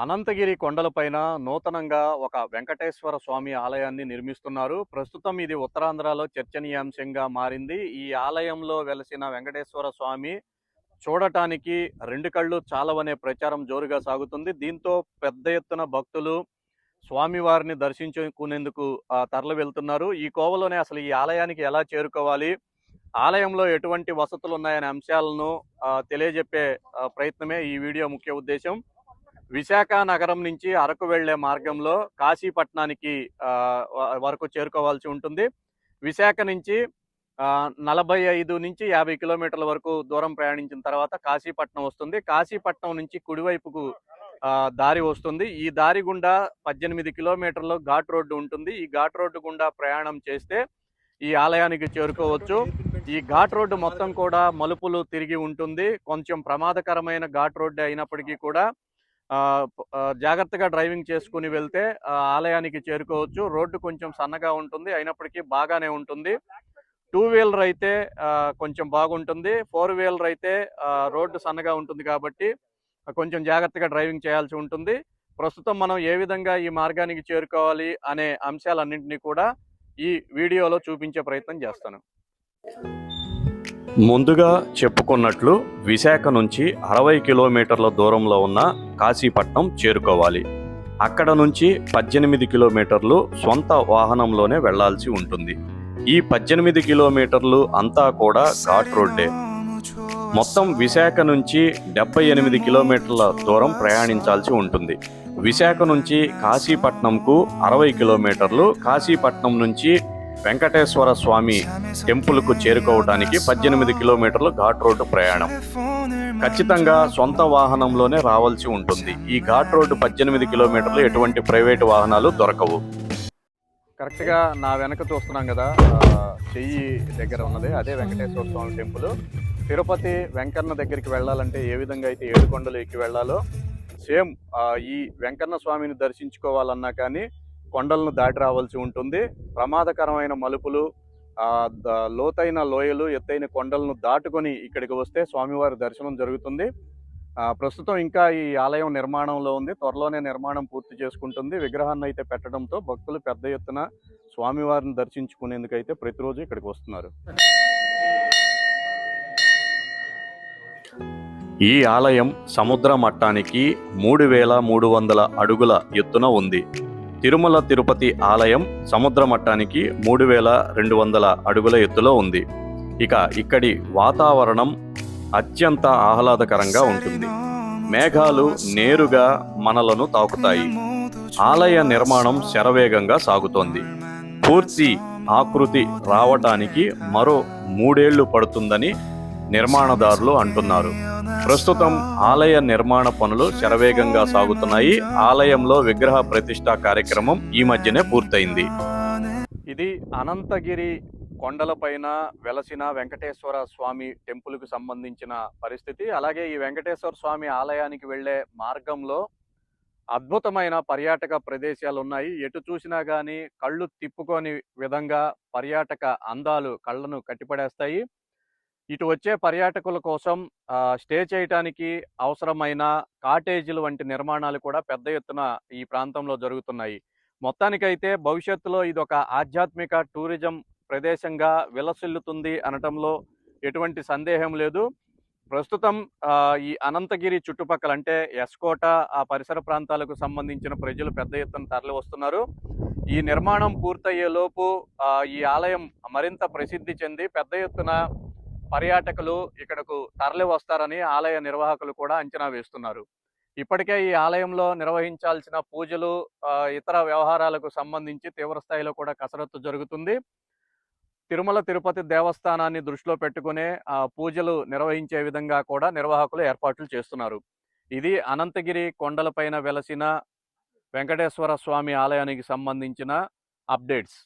అనంతగిరి కొండలపైన నూతనంగా ఒక వెంకటేశ్వర స్వామి ఆలయాన్ని నిర్మిస్తున్నారు. ప్రస్తుతం ఇది ఉత్తరాంధ్రలో చర్చనీయాంశంగా మారింది. ఈ ఆలయంలో వెలసిన వెంకటేశ్వర స్వామి చూడటానికి రెండు కళ్ళు చాలవనే ప్రచారం జోరుగా సాగుతుంది. దీంతో పెద్ద ఎత్తున భక్తులు స్వామివారిని దర్శించుకునేందుకు తరలి వెళ్తున్నారు. ఈ కోవలోనే అసలు ఈ ఆలయానికి ఎలా చేరుకోవాలి? ఆలయంలో ఎటువంటి వసతులు ఉన్నాయనే అంశాలను తెలియజెప్పే ప్రయత్నమే ఈ వీడియో ముఖ్య ఉద్దేశం. విశాఖ నగరం నుంచి అరకు వెళ్ళే మార్గంలో కాశీపట్నానికి వరకు చేరుకోవాల్సి ఉంటుంది. విశాఖ నుంచి నలభై ఐదు నుంచి యాభై కిలోమీటర్ల వరకు దూరం ప్రయాణించిన తర్వాత కాశీపట్నం వస్తుంది. కాశీపట్నం నుంచి కుడివైపుకు దారి వస్తుంది. ఈ దారి గుండా పద్దెనిమిది కిలోమీటర్లు ఘాట్ రోడ్డు ఉంటుంది. ఈ ఘాట్ రోడ్డు గుండా ప్రయాణం చేస్తే ఈ ఆలయానికి చేరుకోవచ్చు. ఈ ఘాట్ రోడ్డు మొత్తం కూడా మలుపులు తిరిగి ఉంటుంది. కొంచెం ప్రమాదకరమైన ఘాట్ రోడ్డు అయినప్పటికీ కూడా జాగ్రత్తగా డ్రైవింగ్ చేసుకుని వెళ్తే ఆలయానికి చేరుకోవచ్చు. రోడ్డు కొంచెం సన్నగా ఉంటుంది. అయినప్పటికీ బాగానే ఉంటుంది. టూ వీలర్ అయితే కొంచెం బాగుంటుంది. ఫోర్ వీలర్ అయితే రోడ్డు సన్నగా ఉంటుంది కాబట్టి కొంచెం జాగ్రత్తగా డ్రైవింగ్ చేయాల్సి ఉంటుంది. ప్రస్తుతం మనం ఏ విధంగా ఈ మార్గానికి చేరుకోవాలి అనే అంశాలన్నింటినీ కూడా ఈ వీడియోలో చూపించే ప్రయత్నం చేస్తాను. ముందుగా చెప్పుకున్నట్లు విశాఖ నుంచి అరవై కిలోమీటర్ల దూరంలో ఉన్న కాశీపట్నం చేరుకోవాలి. అక్కడ నుంచి పద్దెనిమిది కిలోమీటర్లు సొంత వాహనంలోనే వెళ్ళాల్సి ఉంటుంది. ఈ పద్దెనిమిది కిలోమీటర్లు అంతా కూడా ఘాట్ రోడ్డే. మొత్తం విశాఖ నుంచి డెబ్బై ఎనిమిది కిలోమీటర్ల దూరం ప్రయాణించాల్సి ఉంటుంది. విశాఖ నుంచి కాశీపట్నంకు అరవై కిలోమీటర్లు కాశీపట్నం నుంచి వెంకటేశ్వర స్వామి టెంపుల్కు చేరుకోవడానికి పద్దెనిమిది కిలోమీటర్లు ఘాట్ రోడ్డు ప్రయాణం. ఖచ్చితంగా సొంత వాహనంలోనే రావాల్సి ఉంటుంది. ఈ ఘాట్ రోడ్డు పద్దెనిమిది కిలోమీటర్లు ఎటువంటి ప్రైవేటు వాహనాలు దొరకవు. కరెక్ట్గా నా వెనక చూస్తున్నాం కదా చెయ్యి దగ్గర ఉన్నది. అదే వెంకటేశ్వర స్వామి టెంపుల్. తిరుపతి వెంకన్న దగ్గరికి వెళ్ళాలంటే ఏ విధంగా అయితే ఏడుకొండలు ఎక్కి వెళ్ళాలో సేమ్ ఈ వెంకన్న స్వామిని దర్శించుకోవాలన్నా కానీ కొండలను దాటి రావాల్సి ఉంటుంది. ప్రమాదకరమైన మలుపులు లోతైన లోయలు ఎత్తైన కొండలను దాటుకొని ఇక్కడికి వస్తే స్వామివారి దర్శనం జరుగుతుంది. ప్రస్తుతం ఇంకా ఈ ఆలయం నిర్మాణంలో ఉంది. త్వరలోనే నిర్మాణం పూర్తి చేసుకుంటుంది. విగ్రహాన్ని అయితే పెట్టడంతో భక్తులు పెద్ద ఎత్తున స్వామివారిని దర్శించుకునేందుకు అయితే ప్రతిరోజు ఇక్కడికి వస్తున్నారు. ఈ ఆలయం సముద్ర మట్టానికి మూడు వేల మూడు వందల అడుగుల ఎత్తున ఉంది. తిరుమల తిరుపతి ఆలయం సముద్ర మట్టానికి మూడు వేల రెండు వందల అడుగుల ఎత్తులో ఉంది. ఇక ఇక్కడి వాతావరణం అత్యంత ఆహ్లాదకరంగా ఉంటుంది. మేఘాలు నేరుగా మనలను తాకుతాయి. ఆలయ నిర్మాణం శరవేగంగా సాగుతోంది. పూర్తి ఆకృతి రావటానికి మరో మూడేళ్ళు పడుతుందని నిర్మాణదారులు అంటున్నారు. ప్రస్తుతం ఆలయ నిర్మాణ పనులు శరవేగంగా సాగుతున్నాయి. ఆలయంలో విగ్రహ ప్రతిష్ట కార్యక్రమం ఈ మధ్యనే పూర్తయింది. ఇది అనంతగిరి కొండలపైన వెలసిన వెంకటేశ్వర స్వామి టెంపుల్కు సంబంధించిన పరిస్థితి. అలాగే ఈ వెంకటేశ్వర స్వామి ఆలయానికి వెళ్ళే మార్గంలో అద్భుతమైన పర్యాటక ప్రదేశాలు ఉన్నాయి ఎటు చూసినా కానీ కళ్ళు తిప్పుకొని విధంగా పర్యాటక అందాలు కళ్ళను కట్టిపడేస్తాయి. ఇటు వచ్చే పర్యాటకుల కోసం స్టే చేయటానికి అవసరమైన కాటేజీలు వంటి నిర్మాణాలు కూడా పెద్ద ఎత్తున ఈ ప్రాంతంలో జరుగుతున్నాయి. మొత్తానికైతే భవిష్యత్తులో ఇది ఒక ఆధ్యాత్మిక టూరిజం ప్రదేశంగా విలసిల్లుతుంది అనటంలో ఎటువంటి సందేహం లేదు. ప్రస్తుతం ఈ అనంతగిరి చుట్టుపక్కల అంటే ఎస్కోట ఆ పరిసర ప్రాంతాలకు సంబంధించిన ప్రజలు పెద్ద ఎత్తున తరలి వస్తున్నారు ఈ నిర్మాణం పూర్తయ్యేలోపు ఈ ఆలయం మరింత ప్రసిద్ధి చెంది పెద్ద ఎత్తున పర్యాటకులు ఇక్కడకు తరలి వస్తారని ఆలయ నిర్వాహకులు కూడా అంచనా వేస్తున్నారు. ఇప్పటికే ఈ ఆలయంలో నిర్వహించాల్సిన పూజలు ఇతర వ్యవహారాలకు సంబంధించి తీవ్ర స్థాయిలో కూడా కసరత్తు జరుగుతుంది. తిరుమల తిరుపతి దేవస్థానాన్ని దృష్టిలో పెట్టుకునే ఆ, పూజలు నిర్వహించే విధంగా కూడా నిర్వాహకులు ఏర్పాట్లు చేస్తున్నారు. ఇది అనంతగిరి కొండలపైన వెలసిన వెంకటేశ్వర స్వామి ఆలయానికి సంబంధించిన అప్డేట్స్.